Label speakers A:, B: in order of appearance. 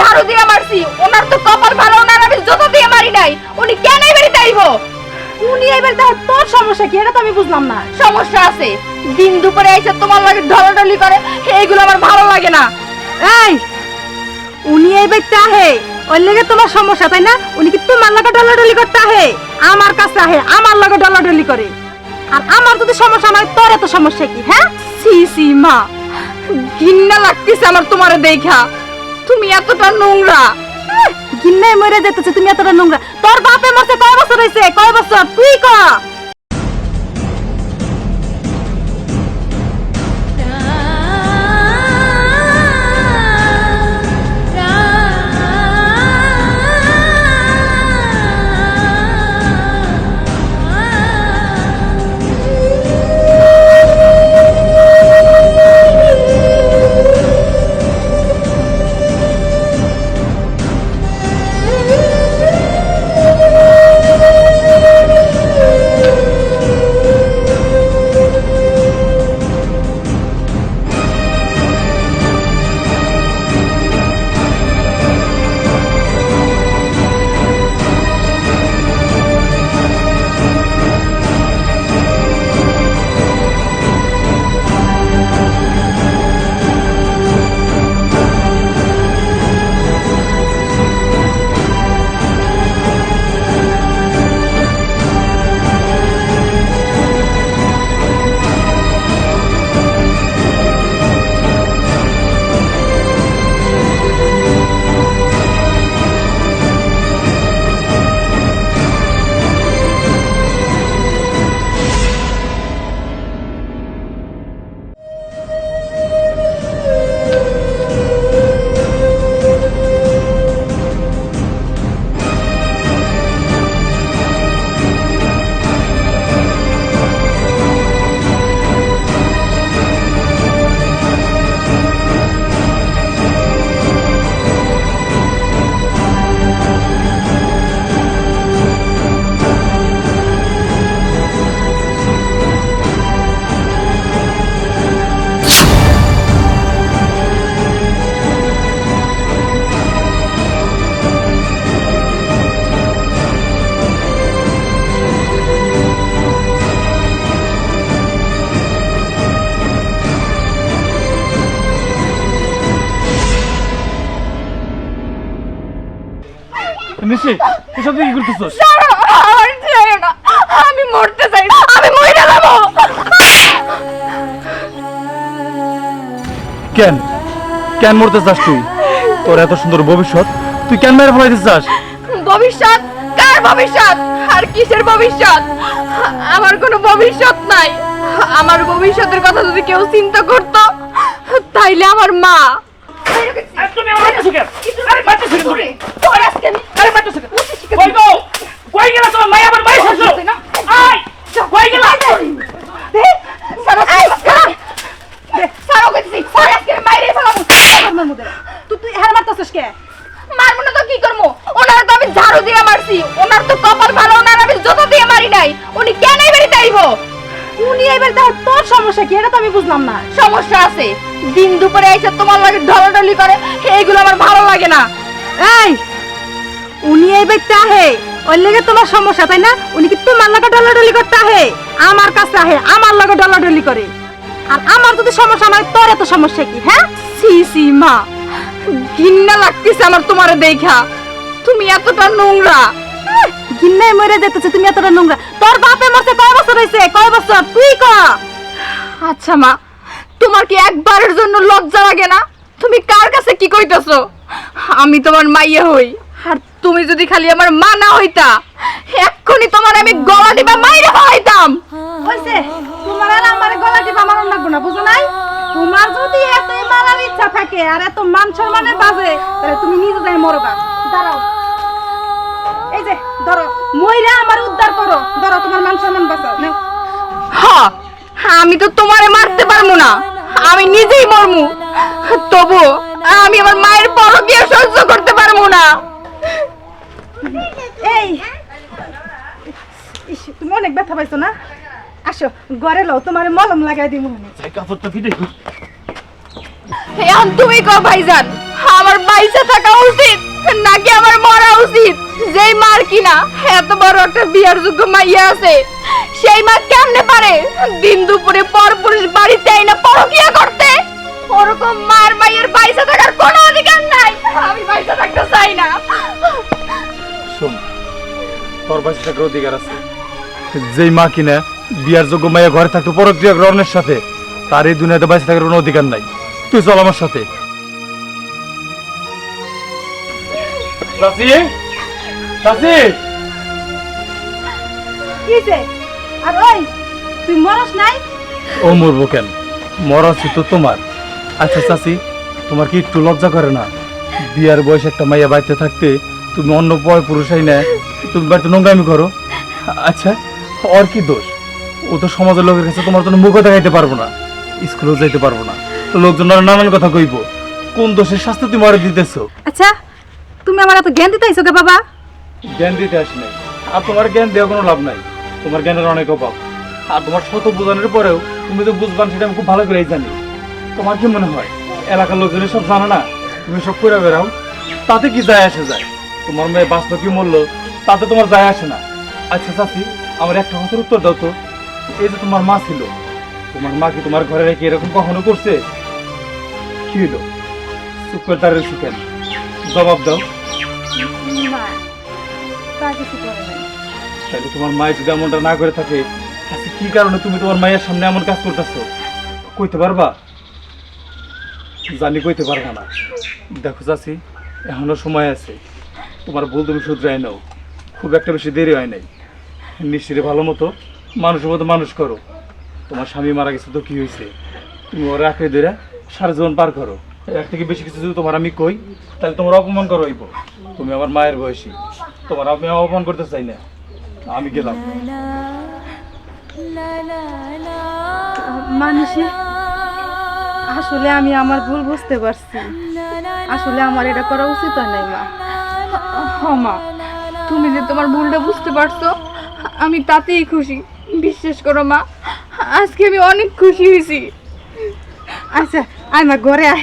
A: ঝাড়ু দিয়ে মারছি। ওনার তো কপাল ভালো ওনার আমি জুতো দিয়ে মারি নাই উনি কেন এই বাড়িতে আইবো?
B: উনি এবার তাহলে তোর সমস্যা কি? এটা তো আমি বুঝলাম না।
A: সমস্যা আছে। দিন দুপুরে এসে তোমার লাগে ঢলাঢলি করে এইগুলো আমার ভালো লাগে না।
B: এই উনি এই ব্যক্তি আহে ওই লেগে তোমার সমস্যা তাই না? উনি কি তোমার লগে ডলাডলি করতে আহে? আমার কাছে আহে আমার লগে ডলাডলি করে। আর আমার যদি সমস্যা নয় তোর এত সমস্যা কি হ্যাঁ?
A: সি সি মা। ঘিন্না লাগতেছে আমার তোমারে দেখা। তুমি এতটা নোংরা।
B: গিন্নায় মরে যেতেছে, তুমি এতটা নোংরা। তোর বাপে মাসে কয় বছর হয়েছে কয় বছর? তুই ক।
C: নিশি এসব তুই কি করতেছস?
A: আমার ছেড়ে না। আমি মরতে চাই। না আমি মরে যাব।
C: কেন? কেন মরতে চাস তুই? তোর এত সুন্দর ভবিষ্যৎ। তুই কেন মেরে ফেলাইতে চাস?
A: ভবিষ্যৎ? কার ভবিষ্যৎ? আর কিসের ভবিষ্যৎ? আমার কোনো ভবিষ্যৎ নাই। আমার ভবিষ্যতের কথা যদি কেউ চিন্তা করত তাইলে আমার মা।
C: তুমি আমার মারতেছো কেন আরে মারতেছো কেন তুমি
A: তোর আজকে আমি
C: আরে মারতেছো কেন কই গো কই গেল তোমার মাই আমার মাই শাসো আই কই গেল
A: দে, সারো, এই, সারো। দে, সারো কইতেছি, তোর আজকে আমি মাইরে ফেলাবো।
B: আমার মধ্যে তুই তুই কে
A: মারবো না তো কি করব? ওনার তো আমি ঝাড়ু দিয়ে মারছি। ওনার তো কপাল ভালো ওনার আমি জুতো দিয়ে মারি নাই। উনি কেন এই বাড়িতে আইবো?
B: উনি এবার তোর সমস্যা কি? এটা তো আমি বুঝলাম না।
A: সমস্যা আছে। দিন দুপুরে এসে তোমার লাগে ঢলাঢলি করে এইগুলো আমার ভালো লাগে না।
B: এই উনি এই আহে। ওই লেগে তোমার সমস্যা তাই না? উনি কি তোমার লগে ডলাডলি করতে আহে? আমার কাছে আহে আমার লগে ডলাডলি করে। আর আমার যদি সমস্যা নয় তোর এত সমস্যা কি হ্যাঁ?
A: সি সি মা। ঘিন্না লাগতেছে আমার তোমারে দেখা। তুমি এতটা নোংরা।
B: গিন্নায় মরে যেতেছে তুমি এতটা নোংরা। তোর বাপে মরছে কয় বছর হয়েছে? কয় বছর? তুই ক?
A: আচ্ছা মা তোমার কি একবারের জন্য লজ্জা লাগে না? তুমি কার কাছে কি কইতাছো? আমি তোমার মাইয়া হই। আর তুমি যদি খালি আমার মা না হইতা এক্ষুনি তোমার আমি গলা দিবা মাইরে হইতাম
B: হইছে তোমার আর আমার গলা টিপা মারণ লাগবো না বুঝো নাই? তোমার যদি থাকে আর এত মান সম্মানের বাজে তাহলে তুমি নিজে যাই মরবা। দাঁড়াও। এই যে ধরো মইরা আমার উদ্ধার করো। ধরো তোমার মান সম্মান বাঁচাও নাও।
A: হ্যাঁ আমি তো তোমারে মারতে পারব না। আমি নিজেই মরমু। তবু আমি আমার মায়ের পরকীয়া সহ্য করতে পারব না।
B: এই তুমি অনেক ব্যথা পাইছো না? আসো ঘরে লও তোমার মলম লাগাই দিব
C: যাই কাপড়টা ফিটে
A: এখন তুমি কো ভাইজান, আমার বাইসে থাকা উচিত নাকি আমার মরা উচিত? যেই মার কিনা এত বড় একটা বিয়ার যোগ্য মাইয়া আছে, সেই মা কেমনে পারে? দিন দুপুরে পরপুরুষ বাড়িতে আইনা পরকিয়া করতে? ওরকম মার মাইয়ের পয়সা থাকার কোনো অধিকার নাই। আমি পয়সা থাকতে চাই না।
D: শোন, তোর পাশে থাকার অধিকার আছে। যেই মা কিনা বিয়ার যোগ্য মাইয়া ঘরে থাকতো পরক্রিয়া গ্রহণের সাথে, তার এই দুনিয়াতে বাইসে থাকার কোনো অধিকার নাই। তুই চল আমার সাথে। চাচি চাচি
B: কিছে আর ওই তুই মরস নাই?
D: ও মরবো কেন? মরা তো তোমার। আচ্ছা চাচি তোমার কি একটু লজ্জা করে না? বিয়ার বয়সে একটা মাইয়া বাড়িতে থাকতে তুমি অন্য পয় পুরুষাই না তুমি বাড়িতে নোংরামি করো। আচ্ছা ওর কি দোষ? ও তো সমাজের লোকের কাছে তোমার জন্য মুখও দেখাইতে পারব না স্কুলেও যাইতে পারব না। লোকজন আরও নানান কথা কইব। কোন দোষের শাস্তি তুমি আরে দিতেছো?
B: আচ্ছা তুমি আমার এত জ্ঞান দিতে আইছো কে বাবা?
D: জ্ঞান দিতে আসি নাই। আর তোমার জ্ঞান দেওয়া কোনো লাভ নাই। তোমার জ্ঞানের অনেক অভাব। আর তোমার শত বোঝানোর পরেও তুমি তো বুঝবান সেটা আমি খুব ভালো করেই জানি। তোমার কি মনে হয় এলাকার লোকজনের সব জানো না? তুমি সব করে বেড়াও তাতে কি যায় আসে যায়? তোমার মেয়ে বাঁচলো কি মূল্য তাতে তোমার যায় আসে না। আচ্ছা চাচি আমার একটা কথার উত্তর দাও তো। এই যে তোমার মা ছিল তোমার মা কি তোমার ঘরে রেখে এরকম কখনো করছে? কি হলো চুপ করে জবাব দাও।
B: না তা কিছু করে নাই?
D: তাহলে তোমার মায়ের যদি এমনটা না করে থাকে আজকে কি কারণে তুমি তোমার মায়ের সামনে এমন কাজ করতেছো? কইতে পারবা? জানি কইতে পারবা না। দেখো চাচি এখনও সময় আছে। তোমার ভুল তুমি শুধরাই নাও। খুব একটা বেশি দেরি হয় নাই। নিশ্চিরে ভালো মতো মানুষের মতো মানুষ করো। তোমার স্বামী মারা গেছে তো কি হয়েছে তুমি ওরা আঁকড়ে ধরে সারা জীবন পার করো। এর থেকে বেশি কিছু যদি তোমার আমি কই, তাহলে তোমার অপমান করো হইব। তুমি আমার মায়ের বয়সী। তোমার আমি অপমান করতে চাই না। আমি গেলাম।
B: মানুষে, আসলে আমি আমার ভুল বুঝতে পারছি। আসলে আমার এটা করা উচিত নাই, মা।
A: মা, তুমি যে তোমার ভুলটা বুঝতে পারছ, আমি তাতেই খুশি। বিশ্বাস করো, মা, আজকে আমি অনেক খুশি হয়েছি।
B: আচ্ছা আয় মা ঘরে আয়।